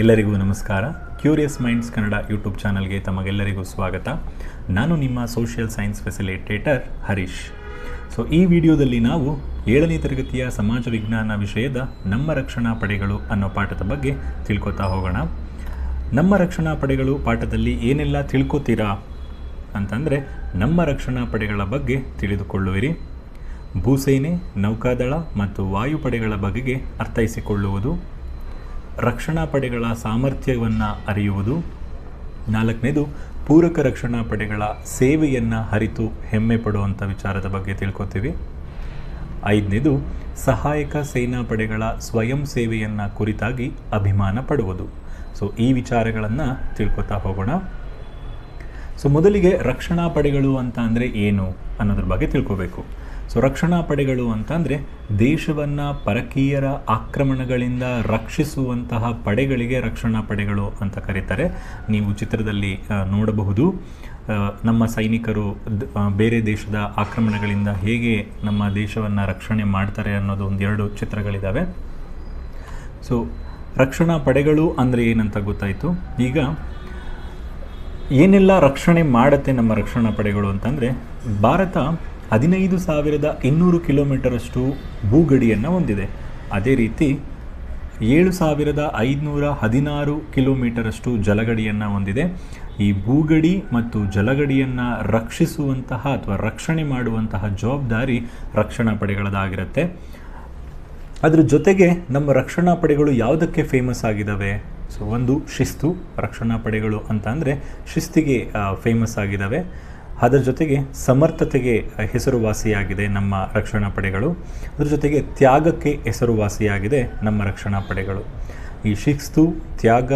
ಎಲ್ಲರಿಗೂ ನಮಸ್ಕಾರ. Curious minds Kannada YouTube ಚಾನಲ್ಗೆ ತಮಗೆಲ್ಲರಿಗೂ ಸ್ವಾಗತ. ನಾನು ನಿಮ್ಮ social science facilitator Harish. So ಈ ವಿಡಿಯೋದಲ್ಲಿ ನಾವು ಏಳನೇ ತರಗತಿಯ ಸಮಾಜ ವಿಜ್ಞಾನ ವಿಷಯದ ನಮ್ಮ ರಕ್ಷಣಾ ಪಡೆಗಳು ಅನ್ನೋ ಪಾಠದ ಬಗ್ಗೆ ತಿಳ್ಕೊತಾ ಹೋಗೋಣ. ನಮ್ಮ ರಕ್ಷಣಾ ಪಡೆಗಳು ಪಾಠದಲ್ಲಿ ಏನೆಲ್ಲ ತಿಳ್ಕೊತೀರಾ ಅಂತಂದರೆ ನಮ್ಮ ರಕ್ಷಣಾ ಪಡೆಗಳ ಬಗ್ಗೆ ತಿಳಿದುಕೊಳ್ಳುವಿರಿ. ಭೂಸೇನೆ, ನೌಕಾದಳ ಮತ್ತು ವಾಯುಪಡೆಗಳ ಬಗೆಗೆ ಅರ್ಥೈಸಿಕೊಳ್ಳುವುದು. ರಕ್ಷಣಾ ಪಡೆಗಳ ಸಾಮರ್ಥ್ಯವನ್ನು ಅರಿಯುವುದು. ನಾಲ್ಕನೇದು, ಪೂರಕ ರಕ್ಷಣಾ ಪಡೆಗಳ ಸೇವೆಯನ್ನು ಹರಿತು ಹೆಮ್ಮೆ ಪಡುವಂಥ ವಿಚಾರದ ಬಗ್ಗೆ ತಿಳ್ಕೊತೀವಿ. ಐದನೇದು, ಸಹಾಯಕ ಸೇನಾ ಪಡೆಗಳ ಸ್ವಯಂ ಸೇವೆಯನ್ನು ಕುರಿತಾಗಿ ಅಭಿಮಾನ ಪಡುವುದು. ಸೊ ಈ ವಿಚಾರಗಳನ್ನು ತಿಳ್ಕೊತಾ ಹೋಗೋಣ. ಸೊ ಮೊದಲಿಗೆ ರಕ್ಷಣಾ ಪಡೆಗಳು ಅಂತ ಅಂದರೆ ಏನು ಅನ್ನೋದ್ರ ಬಗ್ಗೆ ತಿಳ್ಕೋಬೇಕು. ಸೊ ರಕ್ಷಣಾ ಪಡೆಗಳು ಅಂತಂದರೆ ದೇಶವನ್ನು ಪರಕೀಯರ ಆಕ್ರಮಣಗಳಿಂದ ರಕ್ಷಿಸುವಂತಹ ಪಡೆಗಳಿಗೆ ರಕ್ಷಣಾ ಪಡೆಗಳು ಅಂತ ಕರೀತಾರೆ. ನೀವು ಚಿತ್ರದಲ್ಲಿ ನೋಡಬಹುದು. ನಮ್ಮ ಸೈನಿಕರು ಬೇರೆ ದೇಶದ ಆಕ್ರಮಣಗಳಿಂದ ಹೇಗೆ ನಮ್ಮ ದೇಶವನ್ನು ರಕ್ಷಣೆ ಮಾಡ್ತಾರೆ ಅನ್ನೋದು ಒಂದೆರಡು ಚಿತ್ರಗಳಿದ್ದಾವೆ ಸೊ ರಕ್ಷಣಾ ಪಡೆಗಳು ಅಂದರೆ ಏನಂತ ಗೊತ್ತಾಯಿತು? ಈಗ ಏನೆಲ್ಲ ರಕ್ಷಣೆ ಮಾಡುತ್ತೆ ನಮ್ಮ ರಕ್ಷಣಾ ಪಡೆಗಳು ಅಂತಂದರೆ, ಭಾರತ ಹದಿನೈದು ಸಾವಿರದ ಇನ್ನೂರು ಕಿಲೋಮೀಟರಷ್ಟು ಭೂಗಡಿಯನ್ನು ಹೊಂದಿದೆ. ಅದೇ ರೀತಿ, ಏಳು ಸಾವಿರದ ಐದುನೂರ ಹದಿನಾರು ಕಿಲೋಮೀಟರಷ್ಟು ಜಲಗಡಿಯನ್ನು ಹೊಂದಿದೆ. ಈ ಭೂಗಡಿ ಮತ್ತು ಜಲಗಡಿಯನ್ನು ರಕ್ಷಿಸುವಂತಹ ಅಥವಾ ರಕ್ಷಣೆ ಮಾಡುವಂತಹ ಜವಾಬ್ದಾರಿ ರಕ್ಷಣಾ ಪಡೆಗಳದಾಗಿರುತ್ತೆ ಅದರ ಜೊತೆಗೆ ನಮ್ಮ ರಕ್ಷಣಾ ಪಡೆಗಳು ಯಾವುದಕ್ಕೆ ಫೇಮಸ್ ಆಗಿದ್ದಾವೆ ಸೊ, ಒಂದು ಶಿಸ್ತು ರಕ್ಷಣಾ ಪಡೆಗಳು ಅಂತ ಅಂದರೆ ಶಿಸ್ತಿಗೆ ಫೇಮಸ್ ಆಗಿದ್ದಾವೆ ಅದರ ಜೊತೆಗೆ ಸಮರ್ಥತೆಗೆ ಹೆಸರುವಾಸಿಯಾಗಿದೆ ನಮ್ಮ ರಕ್ಷಣಾ ಪಡೆಗಳು. ಅದರ ಜೊತೆಗೆ ತ್ಯಾಗಕ್ಕೆ ಹೆಸರುವಾಸಿಯಾಗಿದೆ ನಮ್ಮ ರಕ್ಷಣಾ ಪಡೆಗಳು. ಈ ಶಿಸ್ತು, ತ್ಯಾಗ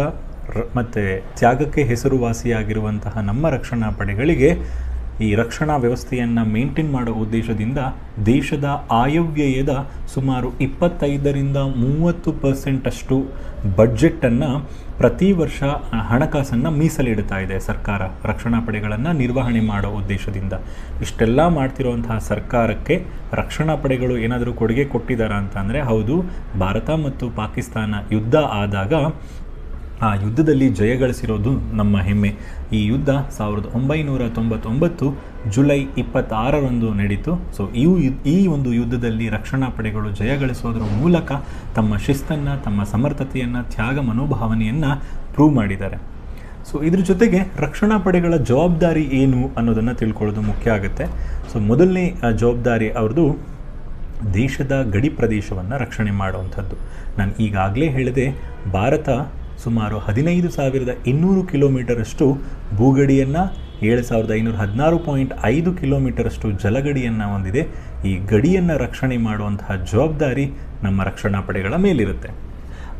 ಮತ್ತು ತ್ಯಾಗಕ್ಕೆ ಹೆಸರುವಾಸಿಯಾಗಿರುವಂತಹ ನಮ್ಮ ರಕ್ಷಣಾ ಪಡೆಗಳಿಗೆ ಈ ರಕ್ಷಣಾ ವ್ಯವಸ್ಥೆಯನ್ನು ಮೇಂಟೈನ್ ಮಾಡೋ ಉದ್ದೇಶದಿಂದ ದೇಶದ ಆಯವ್ಯಯದ ಸುಮಾರು ಇಪ್ಪತ್ತೈದರಿಂದ ಮೂವತ್ತು ಪರ್ಸೆಂಟಷ್ಟು ಬಡ್ಜೆಟನ್ನು ಪ್ರತಿ ವರ್ಷ ಹಣಕಾಸನ್ನು ಮೀಸಲಿಡ್ತಾ ಇದೆ ಸರ್ಕಾರ ರಕ್ಷಣಾ ಪಡೆಗಳನ್ನು ನಿರ್ವಹಣೆ ಮಾಡೋ ಉದ್ದೇಶದಿಂದ. ಇಷ್ಟೆಲ್ಲ ಮಾಡ್ತಿರುವಂತಹ ಸರ್ಕಾರಕ್ಕೆ ರಕ್ಷಣಾ ಪಡೆಗಳು ಏನಾದರೂ ಕೊಡುಗೆ ಕೊಟ್ಟಿದ್ದಾರಾ ಅಂತಂದರೆ ಹೌದು, ಭಾರತ ಮತ್ತು ಪಾಕಿಸ್ತಾನ ಯುದ್ಧ ಆದಾಗ ಆ ಯುದ್ಧದಲ್ಲಿ ಜಯಗಳಿಸಿರೋದು ನಮ್ಮ ಹೆಮ್ಮೆ. ಈ ಯುದ್ಧ ಸಾವಿರದ ಒಂಬೈನೂರ ತೊಂಬತ್ತೊಂಬತ್ತು ಜುಲೈ ಇಪ್ಪತ್ತಾರರಂದು ನಡೀತು. ಸೊ ಈ ಈ ಒಂದು ಯುದ್ಧದಲ್ಲಿ ರಕ್ಷಣಾ ಪಡೆಗಳು ಜಯಗಳಿಸೋದ್ರ ಮೂಲಕ ತಮ್ಮ ಶಿಸ್ತನ್ನು, ತಮ್ಮ ಸಮರ್ಥತೆಯನ್ನು, ತ್ಯಾಗ ಮನೋಭಾವನೆಯನ್ನು ಪ್ರೂವ್ ಮಾಡಿದ್ದಾರೆ. ಸೊ ಇದ್ರ ಜೊತೆಗೆ ರಕ್ಷಣಾ ಪಡೆಗಳ ಜವಾಬ್ದಾರಿ ಏನು ಅನ್ನೋದನ್ನು ತಿಳ್ಕೊಳ್ಳೋದು ಮುಖ್ಯ ಆಗುತ್ತೆ. ಸೊ ಮೊದಲನೇ ಜವಾಬ್ದಾರಿ ಅವ್ರದ್ದು ದೇಶದ ಗಡಿ ಪ್ರದೇಶವನ್ನು ರಕ್ಷಣೆ ಮಾಡುವಂಥದ್ದು. ನಾನು ಈಗಾಗಲೇ ಹೇಳಿದೆ, ಭಾರತ ಸುಮಾರು ಹದಿನೈದು ಸಾವಿರದ ಇನ್ನೂರು ಕಿಲೋಮೀಟರಷ್ಟು ಭೂಗಡಿಯನ್ನು, ಏಳು ಸಾವಿರದ ಐನೂರ ಹದಿನಾರು ಪಾಯಿಂಟ್ ಐದು ಕಿಲೋಮೀಟರಷ್ಟು ಜಲಗಡಿಯನ್ನು ಹೊಂದಿದೆ. ಈ ಗಡಿಯನ್ನು ರಕ್ಷಣೆ ಮಾಡುವಂತಹ ಜವಾಬ್ದಾರಿ ನಮ್ಮ ರಕ್ಷಣಾ ಪಡೆಗಳ ಮೇಲಿರುತ್ತೆ.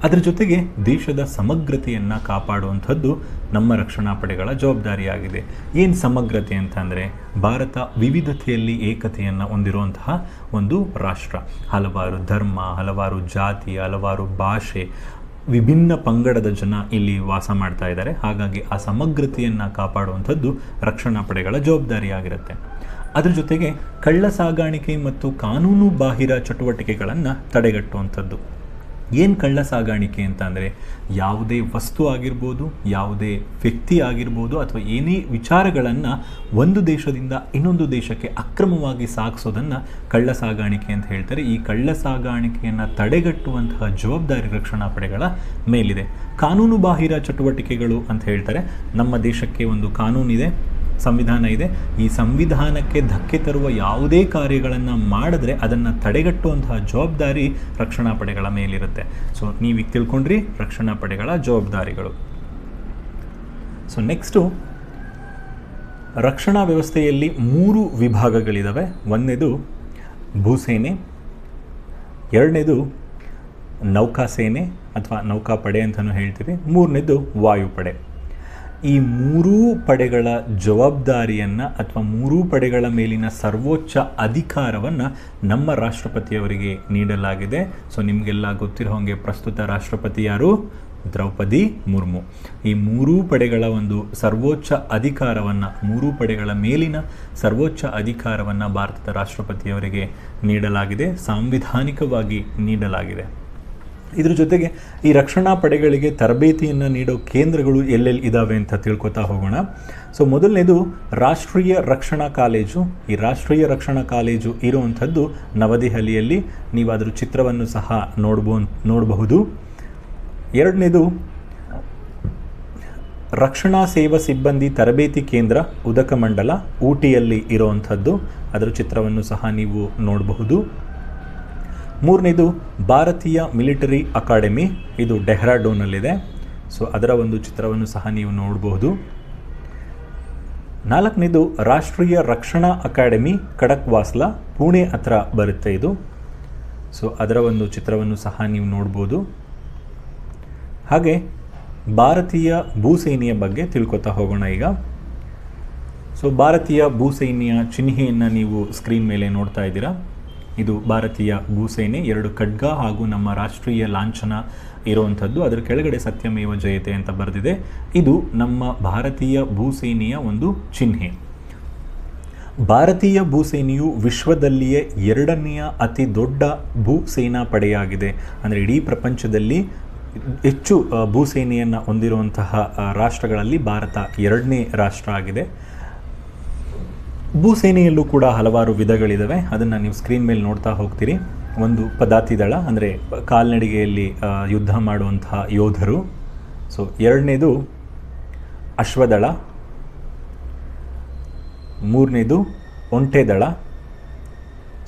ಅದರ ಜೊತೆಗೆ ದೇಶದ ಸಮಗ್ರತೆಯನ್ನು ಕಾಪಾಡುವಂಥದ್ದು ನಮ್ಮ ರಕ್ಷಣಾ ಪಡೆಗಳ ಜವಾಬ್ದಾರಿಯಾಗಿದೆ. ಏನು ಸಮಗ್ರತೆ ಅಂತಂದರೆ ಭಾರತ ವಿವಿಧತೆಯಲ್ಲಿ ಏಕತೆಯನ್ನು ಹೊಂದಿರುವಂತಹ ಒಂದು ರಾಷ್ಟ್ರ. ಹಲವಾರು ಧರ್ಮ, ಹಲವಾರು ಜಾತಿ, ಹಲವಾರು ಭಾಷೆ ವಿಭಿನ್ನ ಪಂಗಡದ ಜನ ಇಲ್ಲಿ ವಾಸ ಮಾಡ್ತಾ ಇದ್ದಾರೆ. ಹಾಗಾಗಿ ಆ ಸಮಗ್ರತೆಯನ್ನು ಕಾಪಾಡುವಂಥದ್ದು ರಕ್ಷಣಾ ಪಡೆಗಳ ಜವಾಬ್ದಾರಿಯಾಗಿರುತ್ತೆ. ಅದರ ಜೊತೆಗೆ ಕಳ್ಳ ಸಾಗಾಣಿಕೆ ಮತ್ತು ಕಾನೂನು ಬಾಹಿರ ಚಟುವಟಿಕೆಗಳನ್ನು ತಡೆಗಟ್ಟುವಂಥದ್ದು. ಏನು ಕಳ್ಳ ಸಾಗಾಣಿಕೆ ಅಂತ ಅಂದರೆ ಯಾವುದೇ ವಸ್ತು ಆಗಿರ್ಬೋದು, ಯಾವುದೇ ವ್ಯಕ್ತಿ ಆಗಿರ್ಬೋದು ಅಥವಾ ಏನೇ ವಿಚಾರಗಳನ್ನು ಒಂದು ದೇಶದಿಂದ ಇನ್ನೊಂದು ದೇಶಕ್ಕೆ ಅಕ್ರಮವಾಗಿ ಸಾಗಿಸೋದನ್ನು ಕಳ್ಳ ಸಾಗಾಣಿಕೆ ಅಂತ ಹೇಳ್ತಾರೆ. ಈ ಕಳ್ಳ ಸಾಗಾಣಿಕೆಯನ್ನು ತಡೆಗಟ್ಟುವಂತಹ ಜವಾಬ್ದಾರಿ ರಕ್ಷಣಾ ಪಡೆಗಳ ಮೇಲಿದೆ. ಕಾನೂನು ಬಾಹಿರ ಚಟುವಟಿಕೆಗಳು ಅಂತ ಹೇಳ್ತಾರೆ. ನಮ್ಮ ದೇಶಕ್ಕೆ ಒಂದು ಕಾನೂನಿದೆ. ಸಂವಿಧಾನ ಇದೆ. ಈ ಸಂವಿಧಾನಕ್ಕೆ ಧಕ್ಕೆ ತರುವ ಯಾವುದೇ ಕಾರ್ಯಗಳನ್ನು ಮಾಡಿದ್ರೆ ಅದನ್ನು ತಡೆಗಟ್ಟುವಂತಹ ಜವಾಬ್ದಾರಿ ರಕ್ಷಣಾ ಪಡೆಗಳ ಮೇಲಿರುತ್ತೆ. ಸೊ ನೀವೀಗ ತಿಳ್ಕೊಂಡ್ರಿ ರಕ್ಷಣಾ ಪಡೆಗಳ ಜವಾಬ್ದಾರಿಗಳು. ಸೊ ನೆಕ್ಸ್ಟು ರಕ್ಷಣಾ ವ್ಯವಸ್ಥೆಯಲ್ಲಿ ಮೂರು ವಿಭಾಗಗಳಿದ್ದಾವೆ ಒಂದನೇದು ಭೂಸೇನೆ, ಎರಡನೇದು ನೌಕಾಸೇನೆ ಅಥವಾ ನೌಕಾಪಡೆ ಅಂತಲೂ ಹೇಳ್ತೀವಿ ಮೂರನೇದು ವಾಯುಪಡೆ. ಈ ಮೂರೂ ಪಡೆಗಳ ಜವಾಬ್ದಾರಿಯನ್ನು ಅಥವಾ ಮೂರೂ ಪಡೆಗಳ ಮೇಲಿನ ಸರ್ವೋಚ್ಚ ಅಧಿಕಾರವನ್ನು ನಮ್ಮ ರಾಷ್ಟ್ರಪತಿಯವರಿಗೆ ನೀಡಲಾಗಿದೆ. ಸೊ ನಿಮಗೆಲ್ಲ ಗೊತ್ತಿರೋ ಹಾಗೆ ಪ್ರಸ್ತುತ ರಾಷ್ಟ್ರಪತಿ ಯಾರು? ದ್ರೌಪದಿ ಮುರ್ಮು. ಈ ಮೂರೂ ಪಡೆಗಳ ಒಂದು ಸರ್ವೋಚ್ಚ ಅಧಿಕಾರವನ್ನು, ಮೂರೂ ಪಡೆಗಳ ಮೇಲಿನ ಸರ್ವೋಚ್ಚ ಅಧಿಕಾರವನ್ನು ಭಾರತದ ರಾಷ್ಟ್ರಪತಿಯವರಿಗೆ ನೀಡಲಾಗಿದೆ, ಸಾಂವಿಧಾನಿಕವಾಗಿ ನೀಡಲಾಗಿದೆ. ಇದ್ರ ಜೊತೆಗೆ ಈ ರಕ್ಷಣಾ ಪಡೆಗಳಿಗೆ ತರಬೇತಿಯನ್ನು ನೀಡೋ ಕೇಂದ್ರಗಳು ಎಲ್ಲೆಲ್ಲಿ ಇದ್ದಾವೆ ಅಂತ ತಿಳ್ಕೊತಾ ಹೋಗೋಣ. ಸೊ ಮೊದಲನೇದು ರಾಷ್ಟ್ರೀಯ ರಕ್ಷಣಾ ಕಾಲೇಜು. ಈ ರಾಷ್ಟ್ರೀಯ ರಕ್ಷಣಾ ಕಾಲೇಜು ಇರುವಂಥದ್ದು ನವದೆಹಲಿಯಲ್ಲಿ. ನೀವು ಅದರ ಚಿತ್ರವನ್ನು ಸಹ ನೋಡ್ಬೋ, ನೋಡಬಹುದು. ಎರಡನೇದು ರಕ್ಷಣಾ ಸೇವಾ ಸಿಬ್ಬಂದಿ ತರಬೇತಿ ಕೇಂದ್ರ ಉದಕಮಂಡಲ ಊಟಿಯಲ್ಲಿ ಇರುವಂಥದ್ದು. ಅದರ ಚಿತ್ರವನ್ನು ಸಹ ನೀವು ನೋಡಬಹುದು. ಮೂರನೇದು ಭಾರತೀಯ ಮಿಲಿಟರಿ ಅಕಾಡೆಮಿ. ಇದು ಡೆಹ್ರಾಡೋನಲ್ಲಿದೆ. ಸೊ ಅದರ ಒಂದು ಚಿತ್ರವನ್ನು ಸಹ ನೀವು ನೋಡಬಹುದು ನಾಲ್ಕನೇದು ರಾಷ್ಟ್ರೀಯ ರಕ್ಷಣಾ ಅಕಾಡೆಮಿ ಖಡಕ್ವಾಸ್ಲಾ ಪುಣೆ ಹತ್ರ ಬರುತ್ತೆ ಇದು. ಸೊ ಅದರ ಒಂದು ಚಿತ್ರವನ್ನು ಸಹ ನೀವು ನೋಡ್ಬೋದು. ಹಾಗೆ ಭಾರತೀಯ ಭೂಸೇನೆಯ ಬಗ್ಗೆ ತಿಳ್ಕೊತಾ ಹೋಗೋಣ ಈಗ. ಸೊ ಭಾರತೀಯ ಭೂಸೇನೆಯ ಚಿಹ್ನೆಯನ್ನು ನೀವು ಸ್ಕ್ರೀನ್ ಮೇಲೆ ನೋಡ್ತಾ ಇದ್ದೀರಾ. ಇದು ಭಾರತೀಯ ಭೂಸೇನೆ, ಎರಡು ಖಡ್ಗ ಹಾಗೂ ನಮ್ಮ ರಾಷ್ಟ್ರೀಯ ಲಾಂಛನ ಇರುವಂಥದ್ದು. ಅದರ ಕೆಳಗಡೆ ಸತ್ಯಮೇವ ಜಯತೆ ಅಂತ ಬರೆದಿದೆ. ಇದು ನಮ್ಮ ಭಾರತೀಯ ಭೂಸೇನೆಯ ಒಂದು ಚಿಹ್ನೆ. ಭಾರತೀಯ ಭೂಸೇನೆಯು ವಿಶ್ವದಲ್ಲಿಯೇ ಎರಡನೆಯ ಅತಿ ದೊಡ್ಡ ಭೂಸೇನಾ ಪಡೆಯಾಗಿದೆ. ಅಂದರೆ ಇಡೀ ಪ್ರಪಂಚದಲ್ಲಿ ಹೆಚ್ಚು ಭೂಸೇನೆಯನ್ನು ಹೊಂದಿರುವಂತಹ ರಾಷ್ಟ್ರಗಳಲ್ಲಿ ಭಾರತ ಎರಡನೇ ರಾಷ್ಟ್ರ ಆಗಿದೆ. ಭೂಸೇನೆಯಲ್ಲೂ ಕೂಡ ಹಲವಾರು ವಿಧಗಳಿದ್ದಾವೆ ಅದನ್ನು ನೀವು ಸ್ಕ್ರೀನ್ ಮೇಲೆ ನೋಡ್ತಾ ಹೋಗ್ತೀರಿ. ಒಂದು ಪದಾತಿ ದಳ ಅಂದರೆ ಕಾಲ್ನಡಿಗೆಯಲ್ಲಿ ಯುದ್ಧ ಮಾಡುವಂತಹ ಯೋಧರು. ಸೊ ಎರಡನೇದು ಅಶ್ವದಳ. ಮೂರನೇದು ಒಂಟೆ ದಳ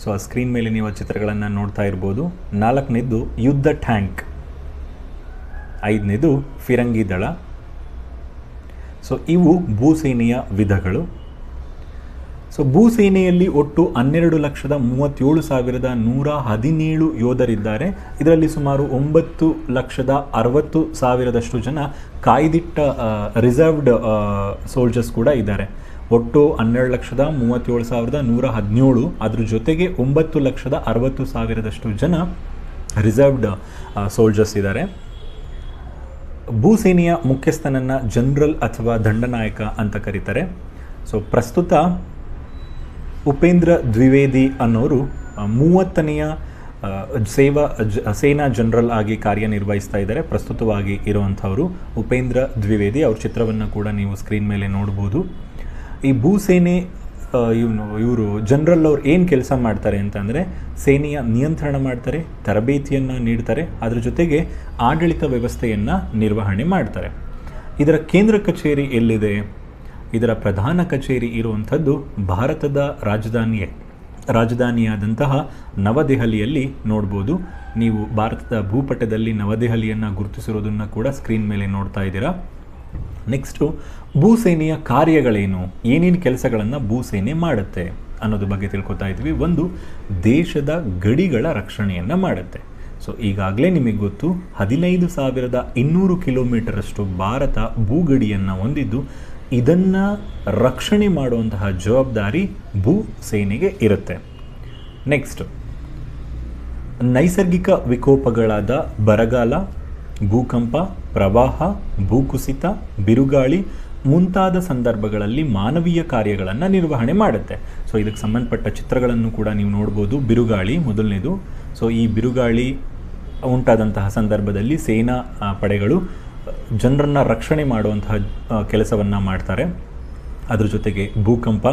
ಸೊ ಆ ಸ್ಕ್ರೀನ್ ಮೇಲೆ ನೀವು ಚಿತ್ರಗಳನ್ನು ನೋಡ್ತಾ ಇರ್ಬೋದು. ನಾಲ್ಕನೇದು ಯುದ್ಧ ಟ್ಯಾಂಕ್. ಐದನೇದು ಫಿರಂಗಿ ದಳ ಸೊ ಇವು ಭೂಸೇನೆಯ ವಿಧಗಳು. ಸೊ ಭೂಸೇನೆಯಲ್ಲಿ ಒಟ್ಟು ಹನ್ನೆರಡು ಲಕ್ಷದ ಮೂವತ್ತೇಳು ಸಾವಿರದ ನೂರ ಹದಿನೇಳು ಯೋಧರಿದ್ದಾರೆ. ಇದರಲ್ಲಿ ಸುಮಾರು ಒಂಬತ್ತು ಲಕ್ಷದ ಅರವತ್ತು ಸಾವಿರದಷ್ಟು ಜನ ಕಾಯ್ದಿಟ್ಟ ರಿಸರ್ವ್ಡ್ ಸೋಲ್ಜರ್ಸ್ ಕೂಡ ಇದ್ದಾರೆ. ಒಟ್ಟು ಹನ್ನೆರಡು ಲಕ್ಷದ ಮೂವತ್ತೇಳು ಸಾವಿರದ ನೂರ ಹದಿನೇಳು. ಅದ್ರ ಜೊತೆಗೆ ಒಂಬತ್ತು ಲಕ್ಷದ ಅರವತ್ತು ಸಾವಿರದಷ್ಟು ಜನ ರಿಸರ್ವ್ಡ್ ಸೋಲ್ಜರ್ಸ್ ಇದ್ದಾರೆ. ಭೂಸೇನೆಯ ಮುಖ್ಯಸ್ಥನನ್ನು ಜನರಲ್ ಅಥವಾ ದಂಡನಾಯಕ ಅಂತ ಕರೀತಾರೆ. ಸೊ ಪ್ರಸ್ತುತ ಉಪೇಂದ್ರ ದ್ವಿವೇದಿ ಅನ್ನೋರು ಮೂವತ್ತನೆಯ ಸೇವಾ, ಜ, ಸೇನಾ ಜನರಲ್ ಆಗಿ ಕಾರ್ಯನಿರ್ವಹಿಸ್ತಾ ಇದ್ದಾರೆ. ಪ್ರಸ್ತುತವಾಗಿ ಇರುವಂಥವರು ಉಪೇಂದ್ರ ದ್ವಿವೇದಿ. ಅವ್ರ ಚಿತ್ರವನ್ನು ಕೂಡ ನೀವು ಸ್ಕ್ರೀನ್ ಮೇಲೆ ನೋಡ್ಬೋದು. ಈ ಭೂಸೇನೆ ಇವನು, ಇವರು ಜನರಲ್ ಅವ್ರು ಏನು ಕೆಲಸ ಮಾಡ್ತಾರೆ ಅಂತಂದರೆ ಸೇನೆಯ ನಿಯಂತ್ರಣ ಮಾಡ್ತಾರೆ, ತರಬೇತಿಯನ್ನು ನೀಡ್ತಾರೆ, ಅದರ ಜೊತೆಗೆ ಆಡಳಿತ ವ್ಯವಸ್ಥೆಯನ್ನು ನಿರ್ವಹಣೆ ಮಾಡ್ತಾರೆ. ಇದರ ಕೇಂದ್ರ ಕಚೇರಿ ಎಲ್ಲಿದೆ? ಇದರ ಪ್ರಧಾನ ಕಚೇರಿ ಇರುವಂಥದ್ದು ಭಾರತದ ರಾಜಧಾನಿ ರಾಜಧಾನಿಯಾದಂತಹ ನವದೆಹಲಿಯಲ್ಲಿ ನೋಡ್ಬೋದು. ನೀವು ಭಾರತದ ಭೂಪಟದಲ್ಲಿ ನವದೆಹಲಿಯನ್ನು ಗುರುತಿಸಿರೋದನ್ನು ಕೂಡ ಸ್ಕ್ರೀನ್ ಮೇಲೆ ನೋಡ್ತಾ ಇದ್ದೀರಾ. ನೆಕ್ಸ್ಟು, ಭೂಸೇನೆಯ ಕಾರ್ಯಗಳೇನು? ಏನೇನು ಕೆಲಸಗಳನ್ನು ಭೂಸೇನೆ ಮಾಡುತ್ತೆ ಅನ್ನೋದ್ರ ಬಗ್ಗೆ ತಿಳ್ಕೊತಾ ಇದ್ವಿ. ಒಂದು, ದೇಶದ ಗಡಿಗಳ ರಕ್ಷಣೆಯನ್ನು ಮಾಡುತ್ತೆ. ಸೊ, ಈಗಾಗಲೇ ನಿಮಗೆ ಗೊತ್ತು, ಹದಿನೈದು ಸಾವಿರದ ಇನ್ನೂರು ಕಿಲೋಮೀಟರಷ್ಟು ಭಾರತ ಭೂಗಡಿಯನ್ನು ಹೊಂದಿದ್ದು ಇದನ್ನು ರಕ್ಷಣೆ ಮಾಡುವಂತಹ ಜವಾಬ್ದಾರಿ ಭೂ ಸೇನೆಗೆ ಇರುತ್ತೆ. ನೆಕ್ಸ್ಟ್ ನೈಸರ್ಗಿಕ ವಿಕೋಪಗಳಾದ ಬರಗಾಲ, ಭೂಕಂಪ, ಪ್ರವಾಹ, ಭೂಕುಸಿತ, ಬಿರುಗಾಳಿ ಮುಂತಾದ ಸಂದರ್ಭಗಳಲ್ಲಿ ಮಾನವೀಯ ಕಾರ್ಯಗಳನ್ನು ನಿರ್ವಹಣೆ ಮಾಡುತ್ತೆ. ಸೊ ಇದಕ್ಕೆ ಸಂಬಂಧಪಟ್ಟ ಚಿತ್ರಗಳನ್ನು ಕೂಡ ನೀವು ನೋಡ್ಬೋದು. ಬಿರುಗಾಳಿ ಮೊದಲನೇದು. ಸೊ ಈ ಬಿರುಗಾಳಿ ಉಂಟಾದಂತಹ ಸಂದರ್ಭದಲ್ಲಿ ಸೇನಾ ಪಡೆಗಳು ಜನರನ್ನು ರಕ್ಷಣೆ ಮಾಡುವಂತಹ ಕೆಲಸವನ್ನು ಮಾಡ್ತಾರೆ. ಅದ್ರ ಜೊತೆಗೆ ಭೂಕಂಪ.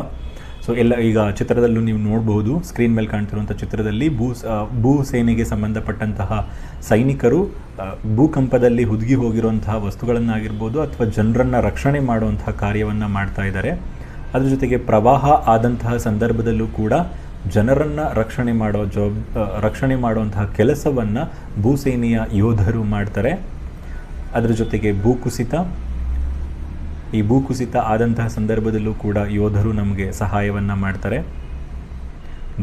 ಸೊ ಎಲ್ಲ, ಈಗ ಚಿತ್ರದಲ್ಲೂ ನೀವು ನೋಡಬಹುದು ಸ್ಕ್ರೀನ್ ಮೇಲೆ ಕಾಣ್ತಿರುವಂಥ ಚಿತ್ರದಲ್ಲಿ ಭೂ ಭೂ ಸೇನೆಗೆ ಸಂಬಂಧಪಟ್ಟಂತಹ ಸೈನಿಕರು ಭೂಕಂಪದಲ್ಲಿ ಹುದುಗಿ ಹೋಗಿರುವಂತಹ ವಸ್ತುಗಳನ್ನಾಗಿರ್ಬೋದು ಅಥವಾ ಜನರನ್ನು ರಕ್ಷಣೆ ಮಾಡುವಂತಹ ಕಾರ್ಯವನ್ನು ಮಾಡ್ತಾ ಇದ್ದಾರೆ. ಅದ್ರ ಜೊತೆಗೆ ಪ್ರವಾಹ ಆದಂತಹ ಸಂದರ್ಭದಲ್ಲೂ ಕೂಡ ಜನರನ್ನು ರಕ್ಷಣೆ ಮಾಡೋ ಜವಾಬ್ ರಕ್ಷಣೆ ಮಾಡುವಂತಹ ಕೆಲಸವನ್ನು ಭೂಸೇನೆಯ ಯೋಧರು ಮಾಡ್ತಾರೆ. ಅದರ ಜೊತೆಗೆ ಭೂಕುಸಿತ. ಈ ಭೂಕುಸಿತ ಆದಂತಹ ಸಂದರ್ಭದಲ್ಲೂ ಕೂಡ ಯೋಧರು ನಮಗೆ ಸಹಾಯವನ್ನು ಮಾಡ್ತಾರೆ.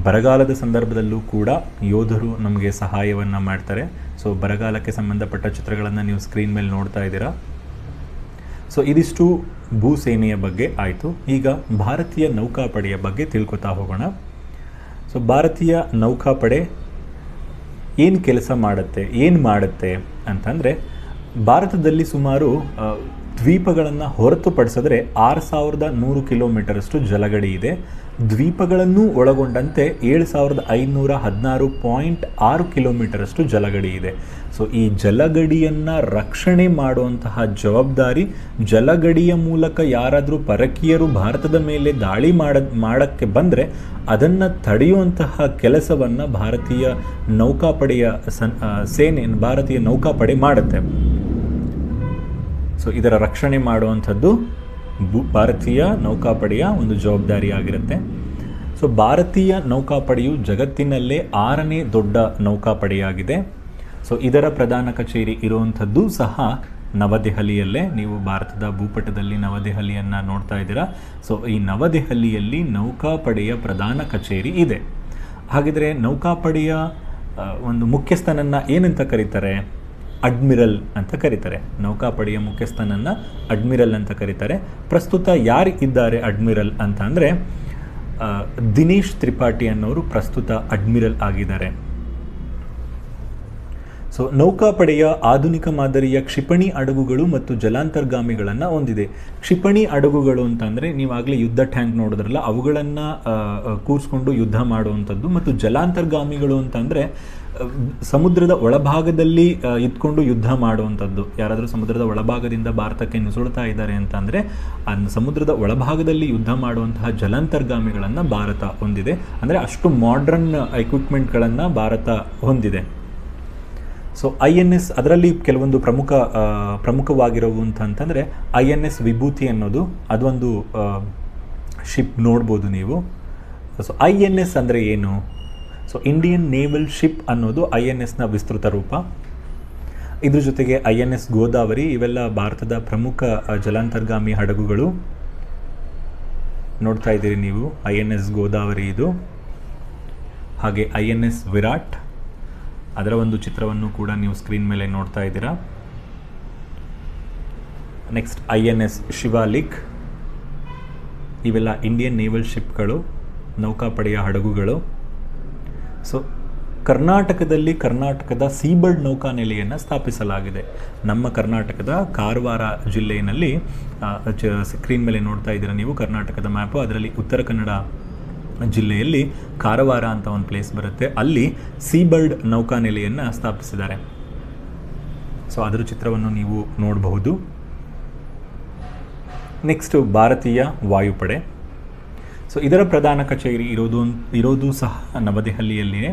ಬರಗಾಲದ ಸಂದರ್ಭದಲ್ಲೂ ಕೂಡ ಯೋಧರು ನಮಗೆ ಸಹಾಯವನ್ನು ಮಾಡ್ತಾರೆ. ಸೊ ಬರಗಾಲಕ್ಕೆ ಸಂಬಂಧಪಟ್ಟ ಚಿತ್ರಗಳನ್ನು ನೀವು ಸ್ಕ್ರೀನ್ ಮೇಲೆ ನೋಡ್ತಾ ಇದ್ದೀರಾ? ಸೊ ಇದಿಷ್ಟು ಭೂಸೇನೆಯ ಬಗ್ಗೆ ಆಯಿತು. ಈಗ ಭಾರತೀಯ ನೌಕಾಪಡೆಯ ಬಗ್ಗೆ ತಿಳ್ಕೊತಾ ಹೋಗೋಣ. ಸೊ ಭಾರತೀಯ ನೌಕಾಪಡೆ ಏನು ಕೆಲಸ ಮಾಡುತ್ತೆ, ಏನು ಮಾಡುತ್ತೆ ಅಂತಂದರೆ ಭಾರತದಲ್ಲಿ ಸುಮಾರು ದ್ವೀಪಗಳನ್ನು ಹೊರತುಪಡಿಸಿದ್ರೆ ಆರು ಸಾವಿರದ ನೂರು ಕಿಲೋಮೀಟರಷ್ಟು ಜಲಗಡಿ ಇದೆ. ದ್ವೀಪಗಳನ್ನು ಒಳಗೊಂಡಂತೆ ಏಳು ಸಾವಿರದ ಐನೂರ ಹದಿನಾರು ಪಾಯಿಂಟ್ ಆರು ಕಿಲೋಮೀಟರಷ್ಟು ಜಲಗಡಿ ಇದೆ. ಸೊ, ಈ ಜಲಗಡಿಯನ್ನು ರಕ್ಷಣೆ ಮಾಡುವಂತಹ ಜವಾಬ್ದಾರಿ ಜಲಗಡಿಯ ಮೂಲಕ ಯಾರಾದರೂ ಪರಕೀಯರು ಭಾರತದ ಮೇಲೆ ದಾಳಿ ಮಾಡ, ಮಾಡೋಕ್ಕೆ ಬಂದರೆ ಅದನ್ನು ತಡೆಯುವಂತಹ ಕೆಲಸವನ್ನು ಭಾರತೀಯ ನೌಕಾಪಡೆಯ ಸನ್ ಸೇನೆ, ಭಾರತೀಯ ನೌಕಾಪಡೆ ಮಾಡುತ್ತೆ. ಸೊ ಇದರ ರಕ್ಷಣೆ ಮಾಡುವಂಥದ್ದು ಭಾರತೀಯ ನೌಕಾಪಡೆಯ ಒಂದು ಜವಾಬ್ದಾರಿಯಾಗಿರುತ್ತೆ. ಸೊ ಭಾರತೀಯ ನೌಕಾಪಡೆಯು ಜಗತ್ತಿನಲ್ಲೇ ಆರನೇ ದೊಡ್ಡ ನೌಕಾಪಡೆಯಾಗಿದೆ. ಸೊ ಇದರ ಪ್ರಧಾನ ಕಚೇರಿ ಇರುವಂಥದ್ದು ಸಹ ನವದೆಹಲಿಯಲ್ಲೇ. ನೀವು ಭಾರತದ ಭೂಪಟದಲ್ಲಿ ನವದೆಹಲಿಯನ್ನು ನೋಡ್ತಾ ಇದ್ದೀರಾ. ಸೊ ಈ ನವದೆಹಲಿಯಲ್ಲಿ ನೌಕಾಪಡೆಯ ಪ್ರಧಾನ ಕಚೇರಿ ಇದೆ. ಹಾಗಿದ್ರೆ ನೌಕಾಪಡೆಯ ಒಂದು ಮುಖ್ಯಸ್ಥನನ್ನು ಏನಂತ ಕರೀತಾರೆ? ಅಡ್ಮಿರಲ್ ಅಂತ ಕರೀತಾರೆ. ನೌಕಾಪಡೆಯ ಮುಖ್ಯಸ್ಥನನ್ನು ಅಡ್ಮಿರಲ್ ಅಂತ ಕರೀತಾರೆ. ಪ್ರಸ್ತುತ ಯಾರು ಇದ್ದಾರೆ ಅಡ್ಮಿರಲ್ ಅಂತ ಅಂದರೆ ದಿನೇಶ್ ತ್ರಿಪಾಠಿ ಅನ್ನೋರು ಪ್ರಸ್ತುತ ಅಡ್ಮಿರಲ್ ಆಗಿದ್ದಾರೆ. ಸೊ ನೌಕಾಪಡೆಯ ಆಧುನಿಕ ಮಾದರಿಯ ಕ್ಷಿಪಣಿ ಅಡಗುಗಳು ಮತ್ತು ಜಲಾಂತರ್ಗಾಮಿಗಳನ್ನು ಹೊಂದಿದೆ. ಕ್ಷಿಪಣಿ ಹಡಗುಗಳು ಅಂತಂದರೆ ನೀವಾಗಲೇ ಯುದ್ಧ ಟ್ಯಾಂಕ್ ನೋಡಿದ್ರಲ್ಲ, ಅವುಗಳನ್ನು ಕೂರಿಸ್ಕೊಂಡು ಯುದ್ಧ ಮಾಡುವಂಥದ್ದು ಮತ್ತು ಜಲಾಂತರ್ಗಾಮಿಗಳು ಅಂತಂದರೆ ಸಮುದ್ರದ ಒಳಭಾಗದಲ್ಲಿ ಇದ್ಕೊಂಡು ಯುದ್ಧ ಮಾಡುವಂಥದ್ದು. ಯಾರಾದರೂ ಸಮುದ್ರದ ಒಳಭಾಗದಿಂದ ಭಾರತಕ್ಕೆ ನುಸುಳ್ತಾ ಇದ್ದಾರೆ ಅಂತಂದರೆ ಆ ಸಮುದ್ರದ ಒಳಭಾಗದಲ್ಲಿ ಯುದ್ಧ ಮಾಡುವಂತಹ ಜಲಾಂತರ್ಗಾಮಿಗಳನ್ನು ಭಾರತ ಹೊಂದಿದೆ. ಅಂದರೆ ಅಷ್ಟು ಮಾಡ್ರನ್ ಎಕ್ವಿಪ್ಮೆಂಟ್ಗಳನ್ನು ಭಾರತ ಹೊಂದಿದೆ. ಸೊ ಐ ಎನ್ ಎಸ್ ಅದರಲ್ಲಿ ಕೆಲವೊಂದು ಪ್ರಮುಖ ಆ, ಪ್ರಮುಖವಾಗಿರೋವು ಅಂತ ಅಂತಂದರೆ ಐ ಎನ್ ಎಸ್ ವಿಭೂತಿ ಅನ್ನೋದು ಅದೊಂದು ಶಿಪ್ ನೋಡ್ಬೋದು ನೀವು. ಸೊ ಐ ಎನ್ ಎಸ್ ಅಂದರೆ ಏನು? ಸೊ ಇಂಡಿಯನ್ ನೇವಲ್ ಶಿಪ್ ಅನ್ನೋದು ಐ ಎನ್ ಎಸ್ನ ವಿಸ್ತೃತ ರೂಪ. ಇದ್ರ ಜೊತೆಗೆ ಐ ಎನ್ ಎಸ್ ಗೋದಾವರಿ, ಇವೆಲ್ಲ ಭಾರತದ ಪ್ರಮುಖ ಜಲಾಂತರ್ಗಾಮಿ ಹಡಗುಗಳು. ನೋಡ್ತಾ ಇದ್ದೀರಿ ನೀವು ಐ ಎನ್ ಎಸ್ ಗೋದಾವರಿ ಇದು. ಹಾಗೆ ಐ ಎನ್ ಎಸ್ ವಿರಾಟ್. ಅದರ ಒಂದು ಚಿತ್ರವನ್ನು ಕೂಡ ನೀವು ಸ್ಕ್ರೀನ್ ಮೇಲೆ ನೋಡ್ತಾ ಇದ್ದೀರಾ. Next I N S Shivalik. ಇವೆಲ್ಲ ಇಂಡಿಯನ್ ನೇವಲ್ ಶಿಪ್ಗಳು ನೌಕಾಪಡೆಯ ಹಡಗುಗಳು. ಸೊ ಕರ್ನಾಟಕದಲ್ಲಿ ಕರ್ನಾಟಕದ ಸೀಬರ್ಡ್ ನೌಕಾನೆಲೆಯನ್ನು ಸ್ಥಾಪಿಸಲಾಗಿದೆ. ನಮ್ಮ ಕರ್ನಾಟಕದ ಕಾರವಾರ ಜಿಲ್ಲೆಯಲ್ಲಿ ಸ್ಕ್ರೀನ್ ಮೇಲೆ ನೋಡ್ತಾ ಇದ್ದೀರಾ ನೀವು ಕರ್ನಾಟಕದ ಮ್ಯಾಪು ಅದರಲ್ಲಿ ಉತ್ತರ ಕನ್ನಡ ಜಿಲ್ಲೆಯಲ್ಲಿ ಕಾರವಾರ ಅಂತ ಒಂದು ಪ್ಲೇಸ್ ಬರುತ್ತೆ. ಅಲ್ಲಿ ಸೀಬರ್ಡ್ ನೌಕಾನೆಲೆಯನ್ನು ಸ್ಥಾಪಿಸಿದ್ದಾರೆ. ಸೊ ಅದರ ಚಿತ್ರವನ್ನು ನೀವು ನೋಡಬಹುದು. ನೆಕ್ಸ್ಟು ಭಾರತೀಯ ವಾಯುಪಡೆ. ಸೊ ಇದರ ಪ್ರಧಾನ ಕಚೇರಿ ಇರೋದು ಇರೋದು ಸಹ ನವದೆಹಲಿಯಲ್ಲಿಯೇ.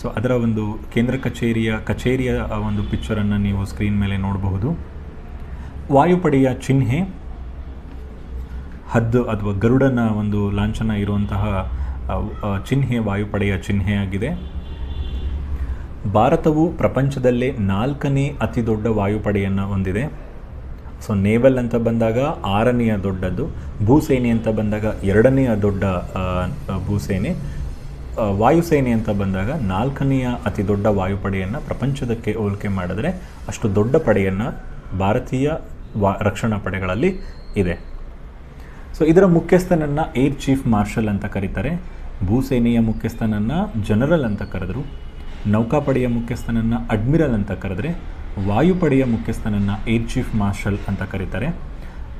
ಸೊ ಅದರ ಒಂದು ಕೇಂದ್ರ ಕಚೇರಿಯ ಕಚೇರಿಯ ಒಂದು ಪಿಕ್ಚರನ್ನು ನೀವು ಸ್ಕ್ರೀನ್ ಮೇಲೆ ನೋಡಬಹುದು. ವಾಯುಪಡೆಯ ಚಿಹ್ನೆ ಹದ್ದು ಅಥವಾ ಗರುಡನ ಒಂದು ಲಾಂಛನ ಇರುವಂತಹ ಚಿಹ್ನೆ, ವಾಯುಪಡೆಯ ಚಿಹ್ನೆ ವಾಯುಪಡೆಯ ಚಿಹ್ನೆಯಾಗಿದೆ ಭಾರತವು ಪ್ರಪಂಚದಲ್ಲೇ ನಾಲ್ಕನೇ ಅತಿ ದೊಡ್ಡ ವಾಯುಪಡೆಯನ್ನು ಹೊಂದಿದೆ. ಸೊ ನೇವಲ್ ಅಂತ ಬಂದಾಗ ಆರನೆಯ ದೊಡ್ಡದು, ಭೂಸೇನೆ ಅಂತ ಬಂದಾಗ ಎರಡನೆಯ ದೊಡ್ಡ ಭೂಸೇನೆ ವಾಯುಸೇನೆ ಅಂತ ಬಂದಾಗ ನಾಲ್ಕನೆಯ ಅತಿ ದೊಡ್ಡ ವಾಯುಪಡೆಯನ್ನು ಪ್ರಪಂಚದಕ್ಕೆ ಹೋಲಿಕೆ ಮಾಡಿದ್ರೆ ಅಷ್ಟು ದೊಡ್ಡ ಪಡೆಯನ್ನು ಭಾರತೀಯ ವಾ, ರಕ್ಷಣಾ ಪಡೆಗಳಲ್ಲಿ ಇದೆ. ಸೊ ಇದರ ಮುಖ್ಯಸ್ಥನನ್ನು ಏರ್ ಚೀಫ್ ಮಾರ್ಷಲ್ ಅಂತ ಕರೀತಾರೆ. ಭೂಸೇನೆಯ ಮುಖ್ಯಸ್ಥನನ್ನು ಜನರಲ್ ಅಂತ ಕರೆದ್ರು. ನೌಕಾಪಡೆಯ ಮುಖ್ಯಸ್ಥನನ್ನು ಅಡ್ಮಿರಲ್ ಅಂತ ಕರೆದ್ರೆ ವಾಯುಪಡೆಯ ಮುಖ್ಯಸ್ಥನನ್ನು ಏರ್ ಚೀಫ್ ಮಾರ್ಷಲ್ ಅಂತ ಕರೀತಾರೆ.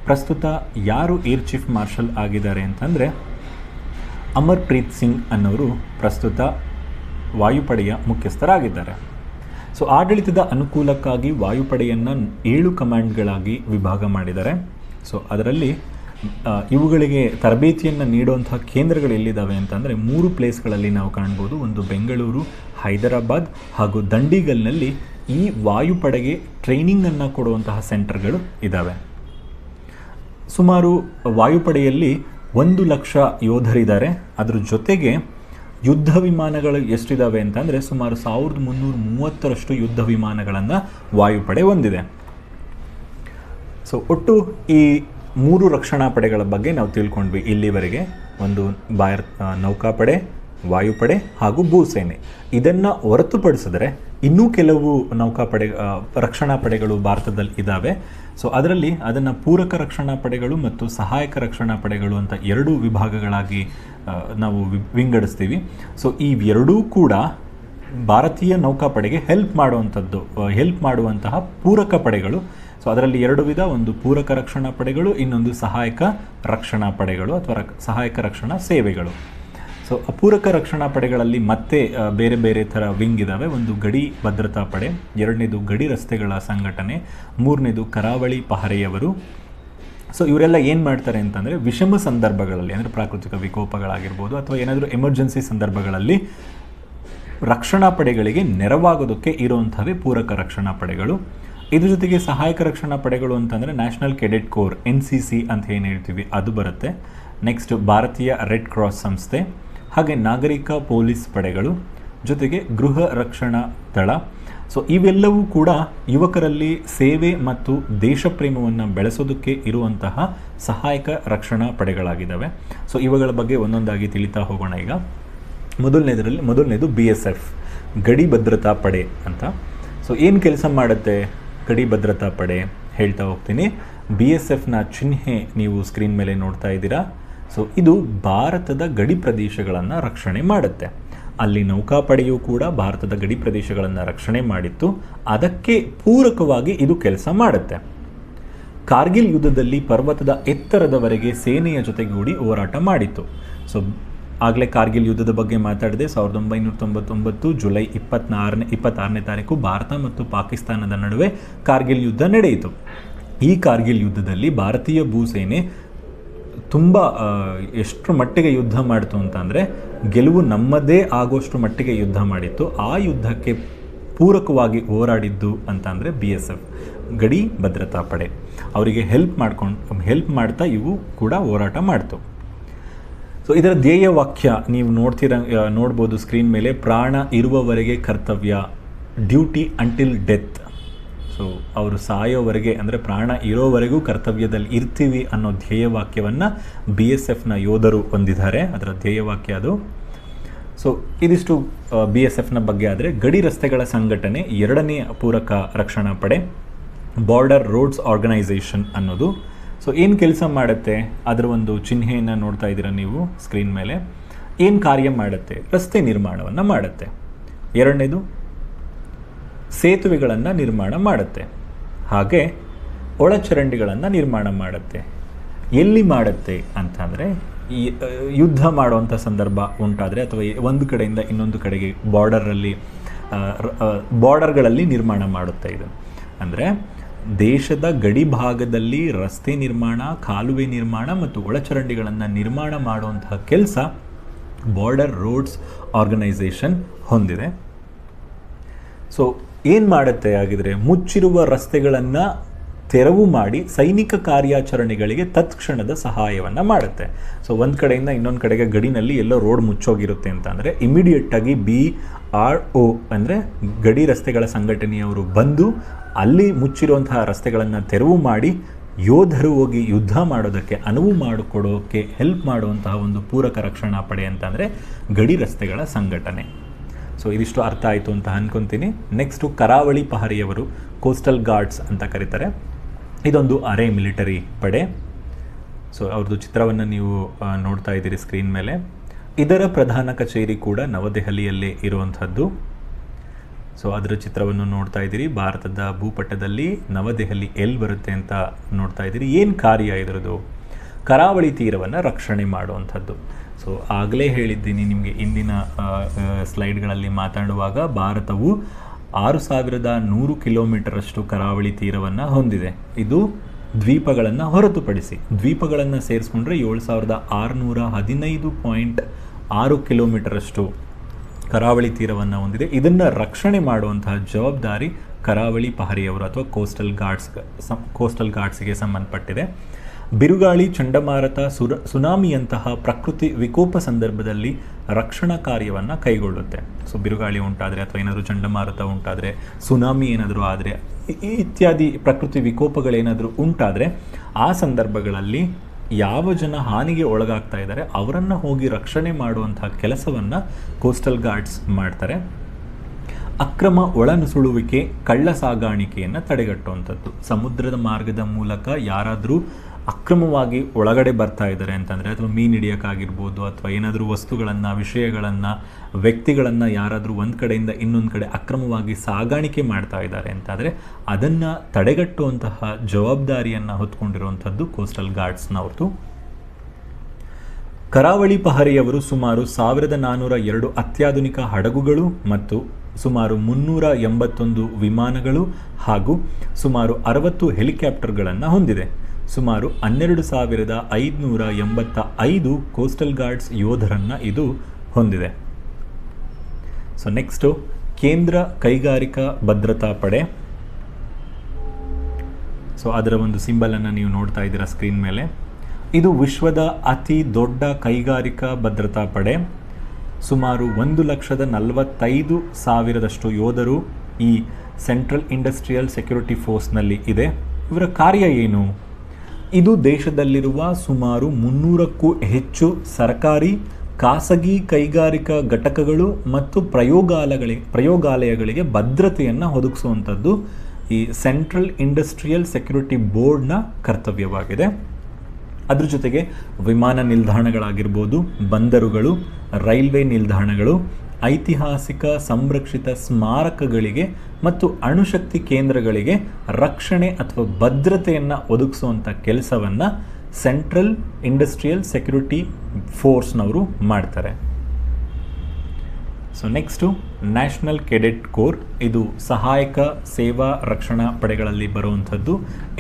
ಪ್ರಸ್ತುತ ಯಾರು ಏರ್ ಚೀಫ್ ಮಾರ್ಷಲ್ ಆಗಿದ್ದಾರೆ ಅಂತಂದರೆ ಅಮರ್ಪ್ರೀತ್ ಸಿಂಗ್ ಅನ್ನೋರು ಪ್ರಸ್ತುತ ವಾಯುಪಡೆಯ ಮುಖ್ಯಸ್ಥರಾಗಿದ್ದಾರೆ. ಸೊ ಆಡಳಿತದ ಅನುಕೂಲಕ್ಕಾಗಿ ವಾಯುಪಡೆಯನ್ನು ಏಳು ಕಮಾಂಡ್ಗಳಾಗಿ ವಿಭಾಗ ಮಾಡಿದ್ದಾರೆ. ಸೊ ಅದರಲ್ಲಿ ಇವುಗಳಿಗೆ ತರಬೇತಿಯನ್ನು ನೀಡುವಂತಹ ಕೇಂದ್ರಗಳು ಎಲ್ಲಿದ್ದಾವೆ ಅಂತಂದರೆ ಮೂರು ಪ್ಲೇಸ್ಗಳಲ್ಲಿ ನಾವು ಕಾಣ್ಬೋದು. ಒಂದು ಬೆಂಗಳೂರು, ಹೈದರಾಬಾದ್ ಹಾಗೂ ದಂಡಿಗಲ್ನಲ್ಲಿ ಈ ವಾಯುಪಡೆಗೆ ಟ್ರೈನಿಂಗನ್ನು ಕೊಡುವಂತಹ ಸೆಂಟರ್ಗಳು ಇದ್ದಾವೆ ಸುಮಾರು ವಾಯುಪಡೆಯಲ್ಲಿ ಒಂದು ಲಕ್ಷ ಯೋಧರಿದ್ದಾರೆ. ಅದರ ಜೊತೆಗೆ ಯುದ್ಧ ವಿಮಾನಗಳು ಎಷ್ಟಿದ್ದಾವೆ ಅಂತಂದರೆ ಸುಮಾರು ಸಾವಿರದ ಮುನ್ನೂರ ಮೂವತ್ತರಷ್ಟು ಯುದ್ಧ ವಿಮಾನಗಳನ್ನು ವಾಯುಪಡೆ ಹೊಂದಿದೆ. ಸೊ, ಒಟ್ಟು ಈ ಮೂರು ರಕ್ಷಣಾ ಪಡೆಗಳ ಬಗ್ಗೆ ನಾವು ತಿಳ್ಕೊಂಡ್ವಿ ಇಲ್ಲಿವರೆಗೆ. ಒಂದು ಭಾರತ ನೌಕಾಪಡೆ, ವಾಯುಪಡೆ ಹಾಗೂ ಭೂಸೇನೆ. ಇದನ್ನು ಹೊರತುಪಡಿಸಿದ್ರೆ ಇನ್ನೂ ಕೆಲವು ನೌಕಾಪಡೆ ರಕ್ಷಣಾ ಪಡೆಗಳು ಭಾರತದಲ್ಲಿ ಇದ್ದಾವೆ ಸೊ ಅದರಲ್ಲಿ ಅದನ್ನು ಪೂರಕ ರಕ್ಷಣಾ ಪಡೆಗಳು ಮತ್ತು ಸಹಾಯಕ ರಕ್ಷಣಾ ಪಡೆಗಳು ಅಂತ ಎರಡು ವಿಭಾಗಗಳಾಗಿ ನಾವು ವಿಂಗಡಿಸ್ತೀವಿ. ಸೊ ಈ ಎರಡೂ ಕೂಡ ಭಾರತೀಯ ನೌಕಾಪಡೆಗೆ ಹೆಲ್ಪ್ ಮಾಡುವಂಥದ್ದು ಹೆಲ್ಪ್ ಮಾಡುವಂತಹ ಪೂರಕ ಪಡೆಗಳು. ಸೊ ಅದರಲ್ಲಿ ಎರಡು ವಿಧ, ಒಂದು ಪೂರಕ ರಕ್ಷಣಾ ಪಡೆಗಳು, ಇನ್ನೊಂದು ಸಹಾಯಕ ರಕ್ಷಣಾ ಪಡೆಗಳು ಅಥವಾ ಸಹಾಯಕ ರಕ್ಷಣಾ ಸೇವೆಗಳು. ಸೊ ಅಪೂರಕ ರಕ್ಷಣಾ ಪಡೆಗಳಲ್ಲಿ ಮತ್ತೆ ಬೇರೆ ಬೇರೆ ಥರ ವಿಂಗ್ ಇದ್ದಾವೆ ಒಂದು ಗಡಿ ಭದ್ರತಾ ಪಡೆ, ಎರಡನೇದು ಗಡಿ ರಸ್ತೆಗಳ ಸಂಘಟನೆ, ಮೂರನೇದು ಕರಾವಳಿ ಪಹರೆಯವರು. ಸೊ ಇವರೆಲ್ಲ ಏನು ಮಾಡ್ತಾರೆ ಅಂತಂದರೆ, ವಿಷಮ ಸಂದರ್ಭಗಳಲ್ಲಿ, ಅಂದರೆ ಪ್ರಾಕೃತಿಕ ವಿಕೋಪಗಳಾಗಿರ್ಬೋದು ಅಥವಾ ಏನಾದರೂ ಎಮರ್ಜೆನ್ಸಿ ಸಂದರ್ಭಗಳಲ್ಲಿ ರಕ್ಷಣಾ ಪಡೆಗಳಿಗೆ ನೆರವಾಗೋದಕ್ಕೆ ಇರುವಂಥವೇ ಪೂರಕ ರಕ್ಷಣಾ ಪಡೆಗಳು. ಇದ್ರ ಜೊತೆಗೆ ಸಹಾಯಕ ರಕ್ಷಣಾ ಪಡೆಗಳು ಅಂತಂದರೆ national cadet corps N C C ಅಂತ ಏನು ಹೇಳ್ತೀವಿ, ಅದು ಬರುತ್ತೆ. ನೆಕ್ಸ್ಟ್ ಭಾರತೀಯ ರೆಡ್ ಕ್ರಾಸ್ ಸಂಸ್ಥೆ. ಹಾಗೆ ನಾಗರಿಕ ಪೊಲೀಸ್ ಪಡೆಗಳು ಜೊತೆಗೆ ಗೃಹ ರಕ್ಷಣಾ ದಳ. ಸೊ ಇವೆಲ್ಲವೂ ಕೂಡ ಯುವಕರಲ್ಲಿ ಸೇವೆ ಮತ್ತು ದೇಶಪ್ರೇಮವನ್ನು ಬೆಳೆಸೋದಕ್ಕೆ ಇರುವಂತಹ ಸಹಾಯಕ ರಕ್ಷಣಾ ಪಡೆಗಳಾಗಿದ್ದಾವೆ. ಸೊ ಇವುಗಳ ಬಗ್ಗೆ ಒಂದೊಂದಾಗಿ ತಿಳಿತಾ ಹೋಗೋಣ ಈಗ. ಮೊದಲನೇದರಲ್ಲಿ, ಮೊದಲನೇದು ಬಿ ಎಸ್ ಎಫ್, ಗಡಿ ಭದ್ರತಾ ಪಡೆ ಅಂತ. ಸೊ ಏನು ಕೆಲಸ ಮಾಡುತ್ತೆ ಗಡಿ ಭದ್ರತಾ ಪಡೆ? ಹೇಳ್ತಾ ಹೋಗ್ತೀನಿ. ಬಿ ಎಸ್ ಎಫ್ನ ಚಿಹ್ನೆ ನೀವು ಸ್ಕ್ರೀನ್ ಮೇಲೆ ನೋಡ್ತಾ ಇದ್ದೀರಾ. ಸೊ ಇದು ಭಾರತದ ಗಡಿ ಪ್ರದೇಶಗಳನ್ನು ರಕ್ಷಣೆ ಮಾಡುತ್ತೆ. ಅಲ್ಲಿ ನೌಕಾಪಡೆಯು ಕೂಡ ಭಾರತದ ಗಡಿ ಪ್ರದೇಶಗಳನ್ನು ರಕ್ಷಣೆ ಮಾಡಿತ್ತು. ಅದಕ್ಕೆ ಪೂರಕವಾಗಿ ಇದು ಕೆಲಸ ಮಾಡುತ್ತೆ. ಕಾರ್ಗಿಲ್ ಯುದ್ಧದಲ್ಲಿ ಪರ್ವತದ ಎತ್ತರದವರೆಗೆ ಸೇನೆಯ ಜೊತೆಗೂಡಿ ಹೋರಾಟ ಮಾಡಿತ್ತು. ಸೊ ಆಗಲೇ ಕಾರ್ಗಿಲ್ ಯುದ್ಧದ ಬಗ್ಗೆ ಮಾತಾಡಿದೆ. ಸಾವಿರದ ಒಂಬೈನೂರ ತೊಂಬತ್ತೊಂಬತ್ತು ಜುಲೈ ಇಪ್ಪತ್ನಾರನೇ, ಇಪ್ಪತ್ತಾರನೇ ತಾರೀಕು ಭಾರತ ಮತ್ತು ಪಾಕಿಸ್ತಾನದ ನಡುವೆ ಕಾರ್ಗಿಲ್ ಯುದ್ಧ ನಡೆಯಿತು. ಈ ಕಾರ್ಗಿಲ್ ಯುದ್ಧದಲ್ಲಿ ಭಾರತೀಯ ಭೂಸೇನೆ ತುಂಬ ಎಷ್ಟರ ಮಟ್ಟಿಗೆ ಯುದ್ಧ ಮಾಡಿತು ಅಂತಂದರೆ, ಗೆಲುವು ನಮ್ಮದೇ ಆಗೋಷ್ಟು ಮಟ್ಟಿಗೆ ಯುದ್ಧ ಮಾಡಿತ್ತು. ಆ ಯುದ್ಧಕ್ಕೆ ಪೂರಕವಾಗಿ ಹೋರಾಡಿದ್ದು ಅಂತಂದರೆ ಬಿ ಎಸ್ ಎಫ್ ಗಡಿ ಭದ್ರತಾ ಪಡೆ. ಅವರಿಗೆ ಹೆಲ್ಪ್ ಮಾಡ್ಕೊಂಡು ಹೆಲ್ಪ್ ಮಾಡ್ತಾ ಇವು ಕೂಡ ಹೋರಾಟ ಮಾಡ್ತು. ಸೊ ಇದರ ಧ್ಯೇಯ ವಾಕ್ಯ ನೀವು ನೋಡ್ತಿರ ನೋಡ್ಬೋದು ಸ್ಕ್ರೀನ್ ಮೇಲೆ, ಪ್ರಾಣ ಇರುವವರೆಗೆ ಕರ್ತವ್ಯ ಡ್ಯೂಟಿ ಅಂಟಿಲ್ ಡೆತ್ ಸೊ ಅವರು ಸಾಯೋವರೆಗೆ, ಅಂದರೆ ಪ್ರಾಣ ಇರೋವರೆಗೂ ಕರ್ತವ್ಯದಲ್ಲಿ ಇರ್ತೀವಿ ಅನ್ನೋ ಧ್ಯೇಯವಾಕ್ಯವನ್ನು ಬಿ ಎಸ್ ಎಫ್ನ ಯೋಧರು ಹೊಂದಿದ್ದಾರೆ. ಅದರ ಧ್ಯೇಯವಾಕ್ಯ ಅದು. ಸೊ ಇದಿಷ್ಟು ಬಿ ಎಸ್ ಎಫ್ನ ಬಗ್ಗೆ ಆದರೆ, ಗಡಿ ರಸ್ತೆಗಳ ಸಂಘಟನೆ ಎರಡನೇ ಪೂರಕ ರಕ್ಷಣಾ ಪಡೆ ಬಾರ್ಡರ್ ರೋಡ್ಸ್ ಆರ್ಗನೈಸೇಷನ್ ಅನ್ನೋದು. ಸೊ ಏನು ಕೆಲಸ ಮಾಡುತ್ತೆ? ಅದರ ಒಂದು ಚಿಹ್ನೆಯನ್ನು ನೋಡ್ತಾ ಇದ್ದೀರಾ ನೀವು ಸ್ಕ್ರೀನ್ ಮೇಲೆ. ಏನು ಕಾರ್ಯ ಮಾಡುತ್ತೆ? ರಸ್ತೆ ನಿರ್ಮಾಣವನ್ನು ಮಾಡುತ್ತೆ. ಎರಡನೇದು ಸೇತುವೆಗಳನ್ನು ನಿರ್ಮಾಣ ಮಾಡುತ್ತೆ. ಹಾಗೆ ಒಳಚರಂಡಿಗಳನ್ನು ನಿರ್ಮಾಣ ಮಾಡುತ್ತೆ. ಎಲ್ಲಿ ಮಾಡುತ್ತೆ ಅಂತಂದರೆ, ಈ ಯುದ್ಧ ಮಾಡುವಂಥ ಸಂದರ್ಭ ಉಂಟಾದರೆ ಅಥವಾ ಒಂದು ಕಡೆಯಿಂದ ಇನ್ನೊಂದು ಕಡೆಗೆ ಬಾರ್ಡರಲ್ಲಿ ಬಾರ್ಡರ್ಗಳಲ್ಲಿ ನಿರ್ಮಾಣ ಮಾಡುತ್ತೆ ಇದು. ಅಂದರೆ ದೇಶದ ಗಡಿ ಭಾಗದಲ್ಲಿ ರಸ್ತೆ ನಿರ್ಮಾಣ, ಕಾಲುವೆ ನಿರ್ಮಾಣ ಮತ್ತು ಒಳಚರಂಡಿಗಳನ್ನು ನಿರ್ಮಾಣ ಮಾಡುವಂತಹ ಕೆಲಸ ಬಾರ್ಡರ್ ರೋಡ್ಸ್ ಆರ್ಗನೈಸೇಷನ್ ಹೊಂದಿದೆ. ಸೊ ಏನು ಮಾಡುತ್ತೆ ಆಗಿದ್ರೆ ಮುಚ್ಚಿರುವ ರಸ್ತೆಗಳನ್ನು ತೆರವು ಮಾಡಿ ಸೈನಿಕ ಕಾರ್ಯಾಚರಣೆಗಳಿಗೆ ತತ್ಕ್ಷಣದ ಸಹಾಯವನ್ನು ಮಾಡುತ್ತೆ. ಸೊ ಒಂದು ಕಡೆಯಿಂದ ಇನ್ನೊಂದು ಕಡೆಗೆ ಗಡಿನಲ್ಲಿ ಎಲ್ಲೋ ರೋಡ್ ಮುಚ್ಚೋಗಿರುತ್ತೆ ಅಂತಂದರೆ ಇಮಿಡಿಯೇಟಾಗಿ ಬಿ ಆರ್ ಒ ಅಂದರೆ ಗಡಿ ರಸ್ತೆಗಳ ಸಂಘಟನೆಯವರು ಬಂದು ಅಲ್ಲಿ ಮುಚ್ಚಿರುವಂತಹ ರಸ್ತೆಗಳನ್ನು ತೆರವು ಮಾಡಿ ಯೋಧರು ಹೋಗಿ ಯುದ್ಧ ಮಾಡೋದಕ್ಕೆ, ಅನುವು ಮಾಡಿಕೊಡೋಕ್ಕೆ ಹೆಲ್ಪ್ ಮಾಡುವಂತಹ ಒಂದು ಪೂರಕ ರಕ್ಷಣಾ ಪಡೆ ಅಂತಂದರೆ ಗಡಿ ರಸ್ತೆಗಳ ಸಂಘಟನೆ. ಸೊ ಇದಿಷ್ಟು ಅರ್ಥ ಆಯಿತು ಅಂತ ಅನ್ಕೊಂತೀನಿ. ನೆಕ್ಸ್ಟು ಕರಾವಳಿ ಪಹರಿಯವರು ಕೋಸ್ಟಲ್ ಗಾರ್ಡ್ಸ್ ಅಂತ ಕರೀತಾರೆ. ಇದೊಂದು ಅರೆ ಮಿಲಿಟರಿ ಪಡೆ. ಸೊ ಅವ್ರದ್ದು ಚಿತ್ರವನ್ನು ನೀವು ನೋಡ್ತಾ ಇದ್ದೀರಿ ಸ್ಕ್ರೀನ್ ಮೇಲೆ. ಇದರ ಪ್ರಧಾನ ಕಚೇರಿ ಕೂಡ ನವದೆಹಲಿಯಲ್ಲೇ ಇರುವಂಥದ್ದು. ಸೊ ಅದರ ಚಿತ್ರವನ್ನು ನೋಡ್ತಾ ಇದ್ದೀರಿ. ಭಾರತದ ಭೂಪಟದಲ್ಲಿ ನವದೆಹಲಿ ಎಲ್ಲಿ ಬರುತ್ತೆ ಅಂತ ನೋಡ್ತಾ ಇದ್ದೀರಿ. ಏನು ಕಾರ್ಯ ಇದರದು ಕರಾವಳಿ ತೀರವನ್ನು ರಕ್ಷಣೆ ಮಾಡುವಂಥದ್ದು. ಸೊ ಆಗಲೇ ಹೇಳಿದ್ದೀನಿ ನಿಮಗೆ ಇಂದಿನ ಸ್ಲೈಡ್ಗಳಲ್ಲಿ ಮಾತಾಡುವಾಗ ಭಾರತವು ಆರು ಸಾವಿರದ ನೂರು ಕಿಲೋಮೀಟರಷ್ಟು ಕರಾವಳಿ ತೀರವನ್ನು ಹೊಂದಿದೆ. ಇದು ದ್ವೀಪಗಳನ್ನು ಹೊರತುಪಡಿಸಿ. ದ್ವೀಪಗಳನ್ನು ಸೇರಿಸ್ಕೊಂಡ್ರೆ ಏಳು ಸಾವಿರದ ಆರುನೂರ ಹದಿನೈದು ಪಾಯಿಂಟ್ ಆರು ಕಿಲೋಮೀಟರಷ್ಟು ಕರಾವಳಿ ತೀರವನ್ನು ಹೊಂದಿದೆ. ಇದನ್ನು ರಕ್ಷಣೆ ಮಾಡುವಂತಹ ಜವಾಬ್ದಾರಿ ಕರಾವಳಿ ಪಹರಿಯವರು ಅಥವಾ ಕೋಸ್ಟಲ್ ಗಾರ್ಡ್ಸ್ ಕೋಸ್ಟಲ್ ಗಾರ್ಡ್ಸ್ಗೆ ಸಂಬಂಧಪಟ್ಟಿದೆ. ಬಿರುಗಾಳಿ ಚಂಡಮಾರುತ ಸುರ, ಸುನಾಮಿಯಂತಹ ಪ್ರಕೃತಿ ವಿಕೋಪ ಸಂದರ್ಭದಲ್ಲಿ ರಕ್ಷಣಾ ಕಾರ್ಯವನ್ನು ಕೈಗೊಳ್ಳುತ್ತೆ. ಸೊ ಬಿರುಗಾಳಿ ಉಂಟಾದರೆ ಅಥವಾ ಏನಾದರೂ ಚಂಡಮಾರುತ ಉಂಟಾದರೆ, ಸುನಾಮಿ ಏನಾದರೂ ಆದರೆ ಇತ್ಯಾದಿ ಪ್ರಕೃತಿ ವಿಕೋಪಗಳೇನಾದರೂ ಉಂಟಾದರೆ, ಆ ಸಂದರ್ಭಗಳಲ್ಲಿ ಯಾವ ಜನ ಹಾನಿಗೆ ಒಳಗಾಗ್ತಾ ಇದ್ದಾರೆ, ಅವರನ್ನು ಹೋಗಿ ರಕ್ಷಣೆ ಮಾಡುವಂತಹ ಕೆಲಸವನ್ನು ಕೋಸ್ಟಲ್ ಗಾರ್ಡ್ಸ್ ಮಾಡ್ತಾರೆ. ಅಕ್ರಮ ಒಳನುಸುಳುವಿಕೆ ಕಳ್ಳ ಸಾಗಾಣಿಕೆಯನ್ನು ತಡೆಗಟ್ಟುವಂಥದ್ದು. ಸಮುದ್ರದ ಮಾರ್ಗದ ಮೂಲಕ ಯಾರಾದರೂ ಅಕ್ರಮವಾಗಿ ಒಳಗಡೆ ಬರ್ತಾ ಇದ್ದಾರೆ ಅಂತಂದರೆ ಅಥವಾ ಮೀನು ಹಿಡಿಯೋಕ್ಕಾಗಿರ್ಬೋದು ಅಥವಾ ಏನಾದರೂ ವಸ್ತುಗಳನ್ನು, ವಿಷಯಗಳನ್ನು, ವ್ಯಕ್ತಿಗಳನ್ನು ಯಾರಾದರೂ ಒಂದು ಕಡೆಯಿಂದ ಇನ್ನೊಂದು ಕಡೆ ಅಕ್ರಮವಾಗಿ ಸಾಗಾಣಿಕೆ ಮಾಡ್ತಾ ಇದ್ದಾರೆ ಅಂತಾದರೆ ಅದನ್ನು ತಡೆಗಟ್ಟುವಂತಹ ಜವಾಬ್ದಾರಿಯನ್ನು ಹೊತ್ಕೊಂಡಿರುವಂಥದ್ದು ಕೋಸ್ಟಲ್ ಗಾರ್ಡ್ಸ್ನವ್ರದ್ದು ಕರಾವಳಿ ಪಹರೆಯವರು ಸುಮಾರು ಸಾವಿರದ ನಾನ್ನೂರ ಎರಡು ಅತ್ಯಾಧುನಿಕ ಹಡಗುಗಳು ಮತ್ತು ಸುಮಾರು ಮುನ್ನೂರ ಎಂಬತ್ತೊಂದು ವಿಮಾನಗಳು ಹಾಗೂ ಸುಮಾರು ಅರವತ್ತು ಹೆಲಿಕಾಪ್ಟರ್ಗಳನ್ನು ಹೊಂದಿದೆ. ಸುಮಾರು ಹನ್ನೆರಡು ಸಾವಿರದ ಐದುನೂರ ಎಂಬತ್ತ ಐದು ಕೋಸ್ಟಲ್ ಗಾರ್ಡ್ಸ್ ಯೋಧರನ್ನು ಇದು ಹೊಂದಿದೆ. ಸೊ ನೆಕ್ಸ್ಟು ಕೇಂದ್ರ ಕೈಗಾರಿಕಾ ಭದ್ರತಾ ಪಡೆ. ಸೊ ಅದರ ಒಂದು ಸಿಂಬಲನ್ನು ನೀವು ನೋಡ್ತಾ ಇದ್ದೀರಾ ಸ್ಕ್ರೀನ್ ಮೇಲೆ. ಇದು ವಿಶ್ವದ ಅತಿ ದೊಡ್ಡ ಕೈಗಾರಿಕಾ ಭದ್ರತಾ ಪಡೆ. ಸುಮಾರು ಒಂದು ಲಕ್ಷದ ನಲವತ್ತೈದು ಸಾವಿರದಷ್ಟು ಯೋಧರು ಈ ಸೆಂಟ್ರಲ್ ಇಂಡಸ್ಟ್ರಿಯಲ್ ಸೆಕ್ಯೂರಿಟಿ ಫೋರ್ಸ್ನಲ್ಲಿ ಇದೆ. ಇವರ ಕಾರ್ಯ ಏನು? ಇದು ದೇಶದಲ್ಲಿರುವ ಸುಮಾರು ಮುನ್ನೂರಕ್ಕೂ ಹೆಚ್ಚು ಸರ್ಕಾರಿ, ಖಾಸಗಿ ಕೈಗಾರಿಕಾ ಘಟಕಗಳು ಮತ್ತು ಪ್ರಯೋಗಾಲಯಗಳಿಗೆ ಪ್ರಯೋಗಾಲಯಗಳಿಗೆ ಭದ್ರತೆಯನ್ನು ಒದಗಿಸುವಂಥದ್ದು ಈ ಸೆಂಟ್ರಲ್ ಇಂಡಸ್ಟ್ರಿಯಲ್ ಸೆಕ್ಯೂರಿಟಿ ಬೋರ್ಡ್ನ ಕರ್ತವ್ಯವಾಗಿದೆ. ಅದ್ರ ಜೊತೆಗೆ ವಿಮಾನ ನಿಲ್ದಾಣಗಳಾಗಿರ್ಬೋದು, ಬಂದರುಗಳು, ರೈಲ್ವೆ ನಿಲ್ದಾಣಗಳು ಐತಿಹಾಸಿಕ ಸಂರಕ್ಷಿತ ಸ್ಮಾರಕಗಳಿಗೆ ಮತ್ತು ಅಣುಶಕ್ತಿ ಕೇಂದ್ರಗಳಿಗೆ ರಕ್ಷಣೆ ಅಥವಾ ಭದ್ರತೆಯನ್ನು ಒದಗಿಸುವಂಥ ಕೆಲಸವನ್ನು ಸೆಂಟ್ರಲ್ ಇಂಡಸ್ಟ್ರಿಯಲ್ ಸೆಕ್ಯೂರಿಟಿ ಫೋರ್ಸ್ನವರು ಮಾಡ್ತಾರೆ. So next national cadet corps ಇದು ಸಹಾಯಕ ಸೇವಾ ರಕ್ಷಣಾ ಪಡೆಗಳಲ್ಲಿ ಬರುವಂಥದ್ದು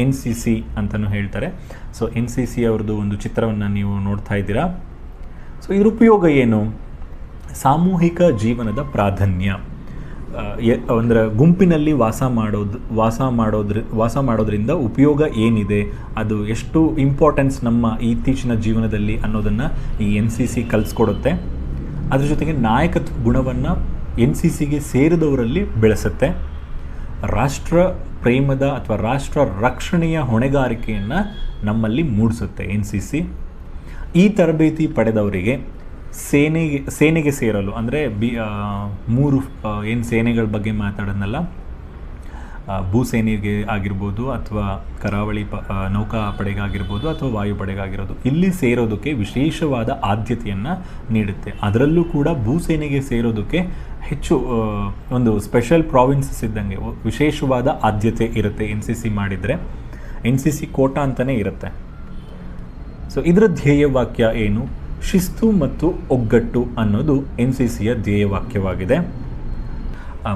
ಎನ್ ಸಿ ಸಿ ಅಂತಲೂ ಹೇಳ್ತಾರೆ. ಸೊ ಎನ್ ಸಿ ಸಿ ಅವ್ರದ್ದು ಒಂದು ಚಿತ್ರವನ್ನು ನೀವು ನೋಡ್ತಾ ಇದ್ದೀರಾ. ಸೊ ಇದ್ರ ಉಪಯೋಗ ಏನು? ಸಾಮೂಹಿಕ ಜೀವನದ ಪ್ರಾಧಾನ್ಯ. ಅಂದರೆ ಗುಂಪಿನಲ್ಲಿ ವಾಸ ಮಾಡೋದು, ವಾಸ ಮಾಡೋದ್ರ, ವಾಸ ಮಾಡೋದ್ರಿಂದ ಉಪಯೋಗ ಏನಿದೆ, ಅದು ಎಷ್ಟು ಇಂಪಾರ್ಟೆನ್ಸ್ ನಮ್ಮ ಇತ್ತೀಚಿನ ಜೀವನದಲ್ಲಿ ಅನ್ನೋದನ್ನು ಈ ಎನ್ ಸಿ ಸಿ ಕಲಿಸ್ಕೊಡುತ್ತೆ. ಅದ್ರ ಜೊತೆಗೆ ನಾಯಕತ್ವ ಗುಣವನ್ನು ಎನ್ ಸಿ ಸಿಗೆ ಸೇರಿದವರಲ್ಲಿ ಬೆಳೆಸುತ್ತೆ. ರಾಷ್ಟ್ರ ಪ್ರೇಮದ ಅಥವಾ ರಾಷ್ಟ್ರ ರಕ್ಷಣೆಯ ಹೊಣೆಗಾರಿಕೆಯನ್ನು ನಮ್ಮಲ್ಲಿ ಮೂಡಿಸುತ್ತೆ ಎನ್ ಸಿ ಸಿ. ಈ ತರಬೇತಿ ಪಡೆದವರಿಗೆ ಸೇನೆಗೆ ಸೇನೆಗೆ ಸೇರಲು ಅಂದರೆ ಬಿ ಮೂರು ಏನು ಸೇನೆಗಳ ಬಗ್ಗೆ ಮಾತಾಡೋದ್ನಲ್ಲ ಭೂ ಭೂಸೇನೆಗೆ ಆಗಿರ್ಬೋದು ಅಥವಾ ಕರಾವಳಿ ಪ ಆ, ನೌಕಾ ಪಡೆಗಾಗಿರ್ಬೋದು ಅಥವಾ ವಾಯುಪಡೆಗಾಗಿರೋದು ಇಲ್ಲಿ ಸೇರೋದಕ್ಕೆ ವಿಶೇಷವಾದ ಆದ್ಯತೆಯನ್ನು ನೀಡುತ್ತೆ. ಅದರಲ್ಲೂ ಕೂಡ ಭೂಸೇನೆಗೆ ಸೇರೋದಕ್ಕೆ ಹೆಚ್ಚು ಒಂದು ಸ್ಪೆಷಲ್ ಪ್ರಾವಿನ್ಸಸ್ ಇದ್ದಂಗೆ ವಿಶೇಷವಾದ ಆದ್ಯತೆ ಇರುತ್ತೆ ಎನ್ ಸಿ ಸಿ ಮಾಡಿದರೆ. ಎನ್ ಸಿ ಸಿ ಕೋಟಾ ಅಂತಲೇ ಇರುತ್ತೆ. ಸೊ ಇದರ ಧ್ಯೇಯ ವಾಕ್ಯ ಏನು? ಶಿಸ್ತು ಮತ್ತು ಒಗ್ಗಟ್ಟು ಅನ್ನೋದು ಎನ್ ಸಿ ಸಿಯ ಧ್ಯೇಯವಾಕ್ಯವಾಗಿದೆ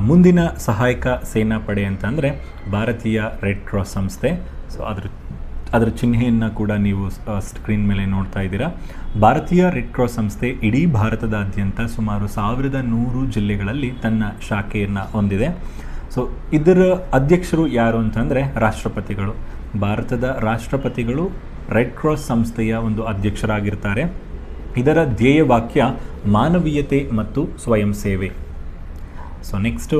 ಮುಂದಿನ ಸಹಾಯಕ ಸೇನಾ ಪಡೆ ಅಂತಂದರೆ ಭಾರತೀಯ ರೆಡ್ ಕ್ರಾಸ್ ಸಂಸ್ಥೆ. ಸೊ ಅದ್ರ, ಅದರ ಚಿಹ್ನೆಯನ್ನು ಕೂಡ ನೀವು ಸ್ಕ್ರೀನ್ ಮೇಲೆ ನೋಡ್ತಾ ಇದ್ದೀರಾ. ಭಾರತೀಯ ರೆಡ್ ಕ್ರಾಸ್ ಸಂಸ್ಥೆ ಇಡೀ ಭಾರತದಾದ್ಯಂತ ಸುಮಾರು ಸಾವಿರದ ನೂರು ಜಿಲ್ಲೆಗಳಲ್ಲಿ ತನ್ನ ಶಾಖೆಯನ್ನು ಹೊಂದಿದೆ. ಸೊ ಇದರ ಅಧ್ಯಕ್ಷರು ಯಾರು ಅಂತಂದರೆ ರಾಷ್ಟ್ರಪತಿಗಳು. ಭಾರತದ ರಾಷ್ಟ್ರಪತಿಗಳು ರೆಡ್ ಕ್ರಾಸ್ ಸಂಸ್ಥೆಯ ಒಂದು ಅಧ್ಯಕ್ಷರಾಗಿರ್ತಾರೆ. ಇದರ ಧ್ಯೇಯವಾಕ್ಯ ಮಾನವೀಯತೆ ಮತ್ತು ಸ್ವಯಂ ಸೇವೆ. ಸೊ ನೆಕ್ಸ್ಟು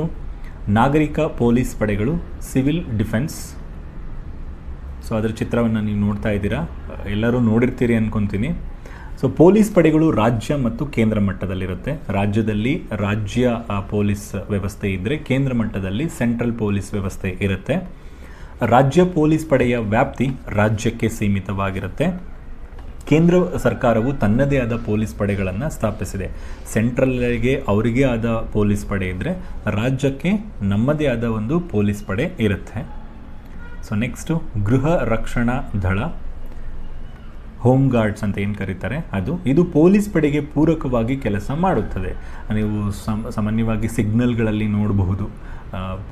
ನಾಗರಿಕ ಪೊಲೀಸ್ ಪಡೆಗಳು, ಸಿವಿಲ್ ಡಿಫೆನ್ಸ್. ಸೊ ಅದರ ಚಿತ್ರವನ್ನು ನೀವು ನೋಡ್ತಾ ಇದ್ದೀರಾ? ಎಲ್ಲರೂ ನೋಡಿರ್ತೀರಿ ಅನ್ಕೊತೀನಿ. ಸೊ ಪೊಲೀಸ್ ಪಡೆಗಳು ರಾಜ್ಯ ಮತ್ತು ಕೇಂದ್ರ ಮಟ್ಟದಲ್ಲಿರುತ್ತೆ. ರಾಜ್ಯದಲ್ಲಿ ರಾಜ್ಯ ಪೊಲೀಸ್ ವ್ಯವಸ್ಥೆ ಇದ್ದರೆ ಕೇಂದ್ರ ಮಟ್ಟದಲ್ಲಿ ಸೆಂಟ್ರಲ್ ಪೊಲೀಸ್ ವ್ಯವಸ್ಥೆ ಇರುತ್ತೆ. ರಾಜ್ಯ ಪೊಲೀಸ್ ಪಡೆಯ ವ್ಯಾಪ್ತಿ ರಾಜ್ಯಕ್ಕೆ ಸೀಮಿತವಾಗಿರುತ್ತೆ. ಕೇಂದ್ರ ಸರ್ಕಾರವು ತನ್ನದೇ ಆದ ಪೊಲೀಸ್ ಪಡೆಗಳನ್ನು ಸ್ಥಾಪಿಸಿದೆ. ಸೆಂಟ್ರಲ್ಗೆ ಅವರಿಗೆ ಆದ ಪೊಲೀಸ್ ಪಡೆ ಇದ್ದರೆ ರಾಜ್ಯಕ್ಕೆ ನಮ್ಮದೇ ಆದ ಒಂದು ಪೊಲೀಸ್ ಪಡೆ ಇರುತ್ತೆ. ಸೊ ನೆಕ್ಸ್ಟು ಗೃಹ ರಕ್ಷಣಾ ದಳ ಹೋಮ್ ಗಾರ್ಡ್ಸ್ ಅಂತ ಏನು ಕರೀತಾರೆ? ಅದು, ಇದು ಪೊಲೀಸ್ ಪಡೆಗೆ ಪೂರಕವಾಗಿ ಕೆಲಸ ಮಾಡುತ್ತದೆ. ನೀವು ಸಮ, ಸಾಮಾನ್ಯವಾಗಿ ಸಿಗ್ನಲ್ಗಳಲ್ಲಿ ನೋಡಬಹುದು.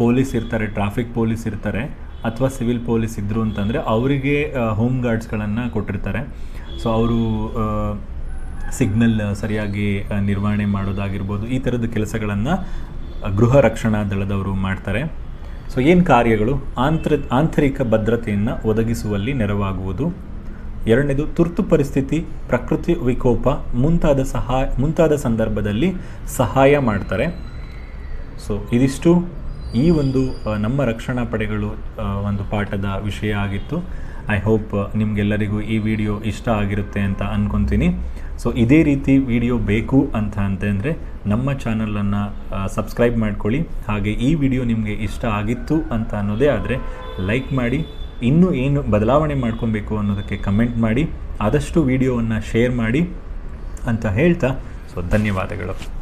ಪೊಲೀಸ್ ಇರ್ತಾರೆ, ಟ್ರಾಫಿಕ್ ಪೊಲೀಸ್ ಇರ್ತಾರೆ, ಅಥವಾ ಸಿವಿಲ್ ಪೊಲೀಸ್ ಇದ್ದರು ಅಂತಂದರೆ ಅವರಿಗೆ ಹೋಮ್ ಗಾರ್ಡ್ಸ್ಗಳನ್ನು ಕೊಟ್ಟಿರ್ತಾರೆ. ಸೊ ಅವರು ಸಿಗ್ನಲ್ ಸರಿಯಾಗಿ ನಿರ್ವಹಣೆ ಮಾಡೋದಾಗಿರ್ಬೋದು, ಈ ಥರದ ಕೆಲಸಗಳನ್ನು ಗೃಹ ರಕ್ಷಣಾ ದಳದವರು ಮಾಡ್ತಾರೆ. ಸೊ ಏನು ಕಾರ್ಯಗಳು? ಆಂತ್ರ, ಆಂತರಿಕ ಭದ್ರತೆಯನ್ನು ಒದಗಿಸುವಲ್ಲಿ ನೆರವಾಗುವುದು. ಎರಡನೇದು, ತುರ್ತು ಪರಿಸ್ಥಿತಿ, ಪ್ರಕೃತಿ ವಿಕೋಪ, ಮುಂತಾದ ಸಹಾಯ, ಮುಂತಾದ ಸಂದರ್ಭದಲ್ಲಿ ಸಹಾಯ ಮಾಡ್ತಾರೆ. ಸೊ ಇದಿಷ್ಟು ಈ ಒಂದು ನಮ್ಮ ರಕ್ಷಣಾ ಪಡೆಗಳು ಒಂದು ಪಾಠದ ವಿಷಯ ಆಗಿತ್ತು. ಐ ಹೋಪ್ ನಿಮಗೆಲ್ಲರಿಗೂ ಈ ವಿಡಿಯೋ ಇಷ್ಟ ಆಗಿರುತ್ತೆ ಅಂತ ಅಂದ್ಕೊತೀನಿ ಸೊ ಇದೇ ರೀತಿ ವಿಡಿಯೋ ಬೇಕು ಅಂತ ಅಂತಂದರೆ ನಮ್ಮ ಚಾನಲನ್ನು ಸಬ್ಸ್ಕ್ರೈಬ್ ಮಾಡ್ಕೊಳ್ಳಿ. ಹಾಗೆ ಈ ವಿಡಿಯೋ ನಿಮಗೆ ಇಷ್ಟ ಆಗಿತ್ತು ಅಂತ ಅನ್ನೋದೇ ಆದರೆ ಲೈಕ್ ಮಾಡಿ. ಇನ್ನೂ ಏನು ಬದಲಾವಣೆ ಮಾಡ್ಕೊಬೇಕು ಅನ್ನೋದಕ್ಕೆ ಕಮೆಂಟ್ ಮಾಡಿ. ಆದಷ್ಟು ವಿಡಿಯೋವನ್ನು ಶೇರ್ ಮಾಡಿ ಅಂತ ಹೇಳ್ತಾ ಸೊ ಧನ್ಯವಾದಗಳು.